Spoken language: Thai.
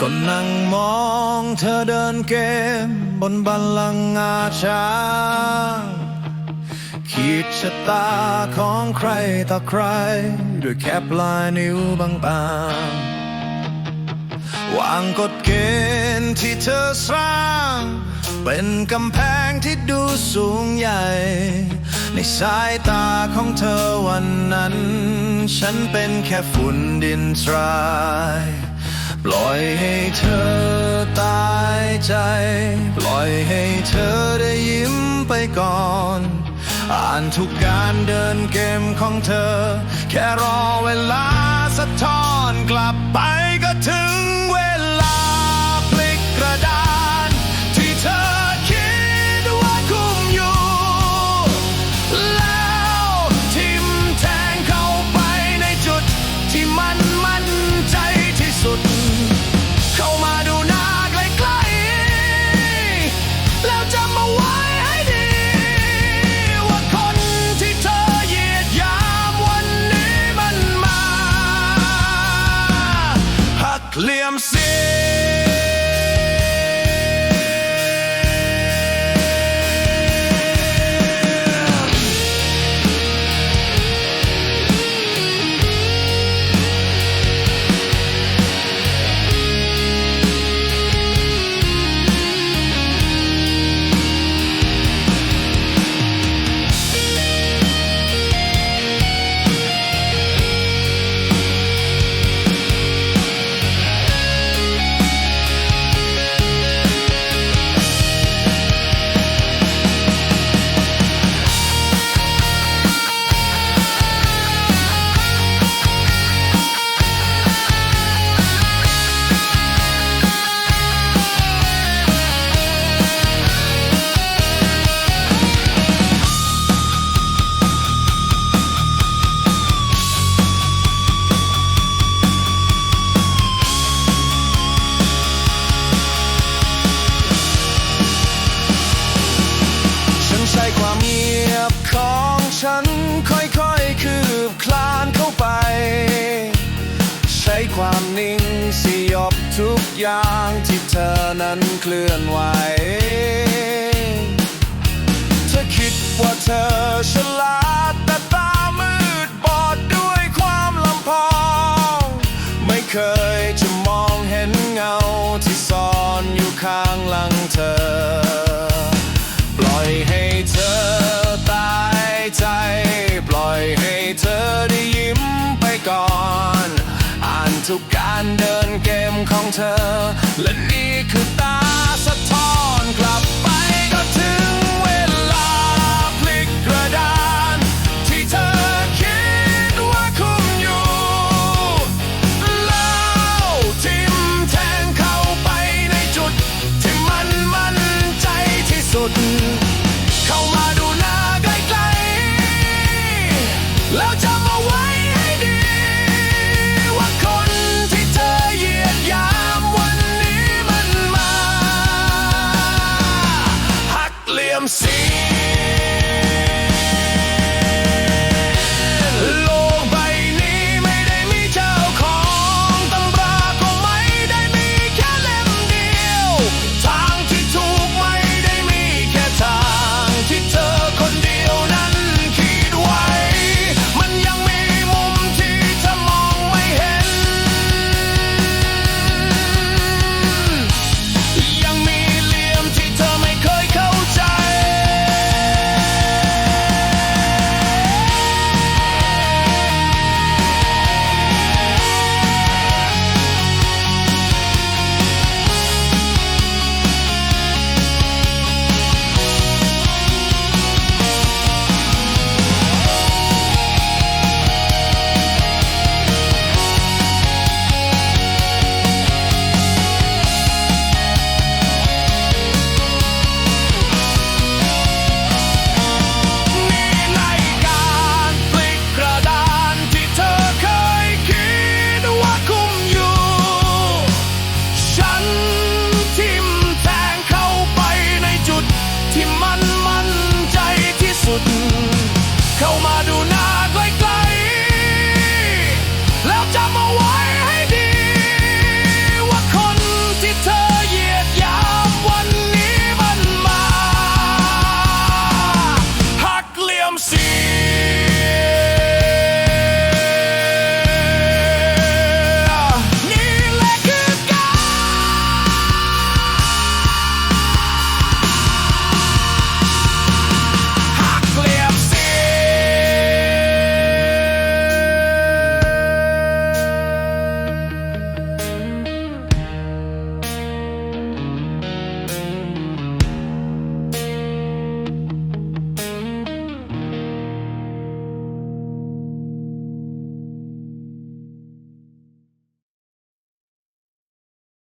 ก็นั่งมองเธอเดินเกม บนบัลลังก์อาชา ขีดชะตาของใครต่อใคร ด้วยแค่ปลายนิ้วบางๆวางกฎเกณฑ์ที่เธอสร้าง เป็นกำแพงที่ดูสูงใหญ่ ในสายตาของเธอวันนั้น ฉันเป็นแค่ฝุ่นดินทราย ปล่อยให้เธอตายใจ ปล่อยให้เธอได้ยิ้มไปก่อน อ่านทุกการเดินเกมของเธอ แค่รอเวลาสะท้อนกลับไป ลี่ บของฉันค่อยๆ คืบคลานเข้าไป ใช้ความนิ่งสยบทุกอย่างที่เธอนั้นเคลื่อนไหว สู่การเดินเกมของเธอ และนี่คือตาสะท้อนกลับไปก็ถึงเวลาพลิกกระดาน ที่เธอคิดว่าคุมอยู่ แล้วทิมแทงเข้าไปในจุด ที่มันมั่นใจที่สุด